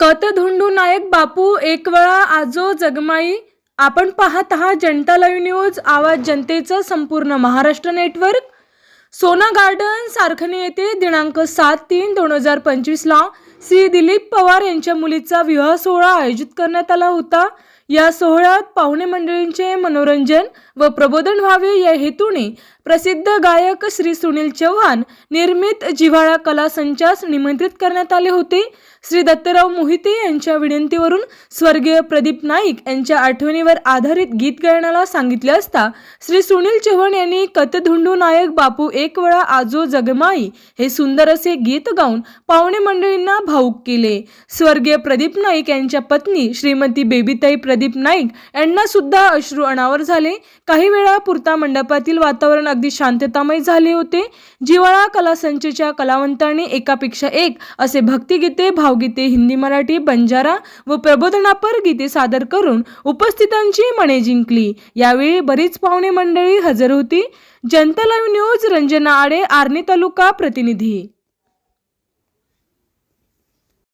कत धुंडू नायक बापू एक वेळा आजो जगमाई. आपण पाहत आहात जनता लाईव्ह न्यूज आवाज जनतेचं संपूर्ण महाराष्ट्र नेटवर्क. सोना गार्डन सारखणी येथे दिनांक सात तीन दोन हजार पंचवीसला श्री दिलीप पवार यांच्या मुलीचा विवाह सोहळा आयोजित करण्यात आला होता. या सोहळ्यात पाहुणे मंडळींचे मनोरंजन व प्रबोधन व्हावे या हेतूने प्रसिद्ध गायक श्री सुनील चव्हाण निर्मित जिव्हाळा कला संचास निमंत्रित करण्यात आले होते. श्री दत्तराव मोहिते यांच्या विनंतीवरून स्वर्गीय प्रदीप नाईक यांच्या आठवणीवर आधारित गीत गायनाला सांगितले असता श्री सुनील चव्हाण यांनी कतधुंडू नायक बापू एक वेळा आजो जगमाई हे सुंदर असे गीत गाऊन पाहुणे मंडळींना भाऊक केले. स्वर्गीय प्रदीप नाईक यांच्या पत्नी श्रीमती बेबीताई प्रदीप नाईक यांना सुद्धा अश्रू अनावर झाले. काही वेळा पुरता मंडपातील वातावरण अगदी शांततामय झाले होते. जिवाळा कला संचच्या कलावंतांनी एकापेक्षा एक असे भक्तिगीते भावगीते हिंदी मराठी बंजारा व प्रबोधनापर गीते सादर करून उपस्थितांची मने जिंकली. यावेळी बरीच पाहुणे मंडळी हजर होती. जनता लाईव्ह न्यूज रंजना आडे आर्णी तालुका प्रतिनिधी.